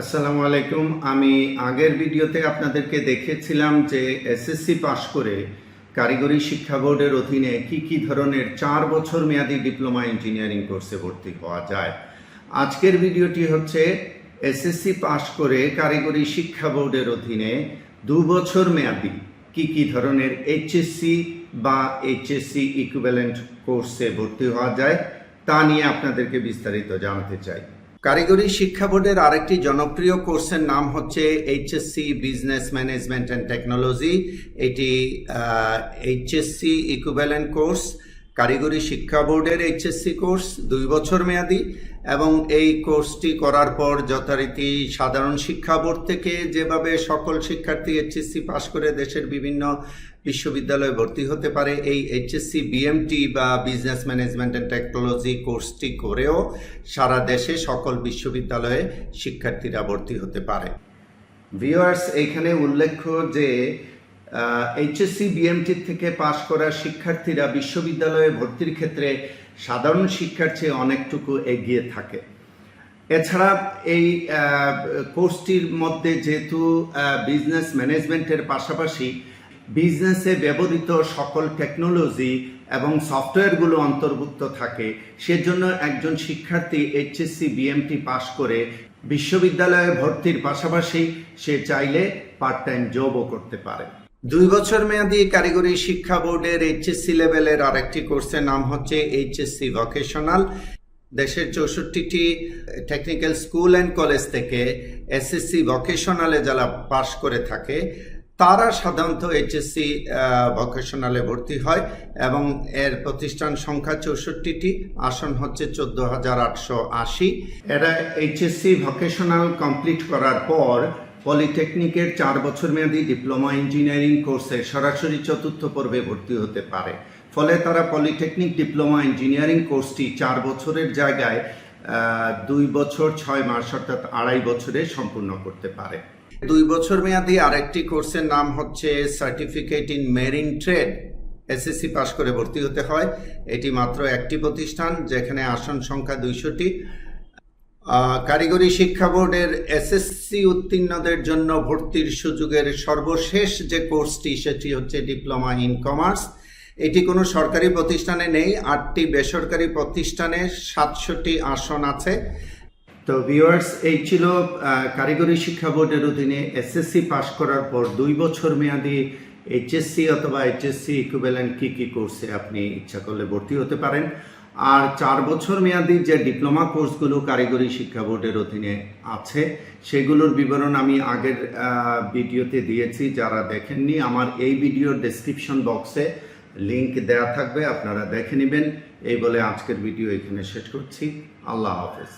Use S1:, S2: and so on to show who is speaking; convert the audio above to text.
S1: আসসালামু আলাইকুম। আমি আগের ভিডিওতে আপনাদেরকে দেখেছিলাম যে এসএসসি পাশ করে কারিগরি শিক্ষা বোর্ডের অধীনে কি কি ধরনের চার বছর মেয়াদী ডিপ্লোমা ইঞ্জিনিয়ারিং কোর্সে ভর্তি হওয়া যায়। আজকের ভিডিওটি হচ্ছে এসএসসি পাশ করে কারিগরি শিক্ষা বোর্ডের অধীনে দু বছর মেয়াদী কি কি ধরনের এইচএসসি বা এইচএসসি ইকুইভ্যালেন্ট কোর্সে ভর্তি হওয়া যায় তা নিয়ে আপনাদেরকে বিস্তারিত জানাতে চাই। কারিগরি শিক্ষা বোর্ডের আরেকটি জনপ্রিয় কোর্সের নাম হচ্ছে HSC business management and technology এটি এইচএসসি ইকুইভ্যালেন্ট কোর্স কারিগরি শিক্ষা বোর্ডের এইচএসসি কোর্স দুই বছর মেয়াদি এবং এই কোর্সটি করার পর যথারীতি সাধারণ শিক্ষা বোর্ড থেকে যেভাবে সকল শিক্ষার্থী এইচএসসি পাশ করে দেশের বিভিন্ন বিশ্ববিদ্যালয়ে ভর্তি হতে পারে, এই এইচএসসি বিএমটি বা বিজনেস ম্যানেজমেন্ট অ্যান্ড টেকনোলজি কোর্সটি করেও সারা দেশে সকল বিশ্ববিদ্যালয়ে শিক্ষার্থীরা ভর্তি হতে পারে। ভিওয়ার্স এইখানে উল্লেখ্য যে এইচএসসি বিএমটি থেকে পাশ করা শিক্ষার্থীরা বিশ্ববিদ্যালয়ে ভর্তির ক্ষেত্রে সাধারণ শিক্ষার চেয়ে অনেকটুকু এগিয়ে থাকে। এছাড়া এই কোর্সটির মধ্যে যেহেতু বিজনেস ম্যানেজমেন্টের পাশাপাশি বিজনেসে ব্যবহৃত সকল টেকনোলজি এবং সফটওয়্যারগুলো অন্তর্ভুক্ত থাকে, সেজন্য একজন শিক্ষার্থী এইচএসসি বিএমটি পাশ করে বিশ্ববিদ্যালয়ে ভর্তির পাশাপাশি সে চাইলে পার্ট টাইম জবও করতে পারে। দুই বছর মেয়াদী কারিগরি শিক্ষা বোর্ডের এইচএসসি লেভেলের আরেকটি কোর্সের নাম হচ্ছে এইচএসসি ভোকেশনাল। দেশের চৌষট্টিটি টেকনিক্যাল স্কুল অ্যান্ড কলেজ থেকে এসএসসি ভোকেশনালে যারা পাশ করে থাকে, তারা সাধারণত এইচএসসি ভোকেশনালে ভর্তি হয় এবং এর প্রতিষ্ঠান সংখ্যা চৌষট্টিটি, আসন হচ্ছে চোদ্দ হাজার আটশো আশি। এরা এইচএসসি ভোকেশনাল কমপ্লিট করার পর পলিটেকনিকের চার বছর মেয়াদী ডিপ্লোমা ইঞ্জিনিয়ারিং কোর্সে সরাসরি চতুর্থ পর্বে ভর্তি হতে পারে। ফলে তারা পলিটেকনিক ডিপ্লোমা ইঞ্জিনিয়ারিং কোর্সটি চার বছরের জায়গায় দুই বছর ছয় মাস অর্থাৎ আড়াই বছরে সম্পূর্ণ করতে পারে। দুই বছর মেয়াদী আরেকটি কোর্সের নাম হচ্ছে certificate in marine trade SSC pass করে ভর্তি হতে হয়। এটি মাত্র একটি প্রতিষ্ঠান, যেখানে আসন সংখ্যা দুইশোটি। কারিগরি শিক্ষা বোর্ডের এসএসসি উত্তীর্ণদের জন্য ভর্তির সুযোগের সর্বশেষ যে কোর্সটি, সেটি হচ্ছে ডিপ্লোমা ইন কমার্স। এটি কোনো সরকারি প্রতিষ্ঠানে নেই, আটটি বেসরকারি প্রতিষ্ঠানে সাতশোটি আসন আছে। তো ভিউয়ার্স এই ছিল কারিগরি শিক্ষা বোর্ডের অধীনে এসএসসি পাশ করার পর দুই বছর মেয়াদি এইচএসসি অথবা এইচএসসি ইকুইভ্যালেন্ট কী কী কোর্সে আপনি ইচ্ছা করলে ভর্তি হতে পারেন। আর চার বছর মেয়াদি যে ডিপ্লোমা কোর্সগুলো কারিগরি শিক্ষা বোর্ডের অধীনে আছে, সেগুলোর বিবরণ আমি আগের ভিডিওতে দিয়েছি, যারা দেখেননি, আমার এই ভিডিওর ডেসক্রিপশন বক্সে লিংক দেয়া থাকবে, আপনারা দেখে নেবেন। এই বলে আজকের ভিডিও এখানে শেষ করছি। আল্লাহ হাফেজ।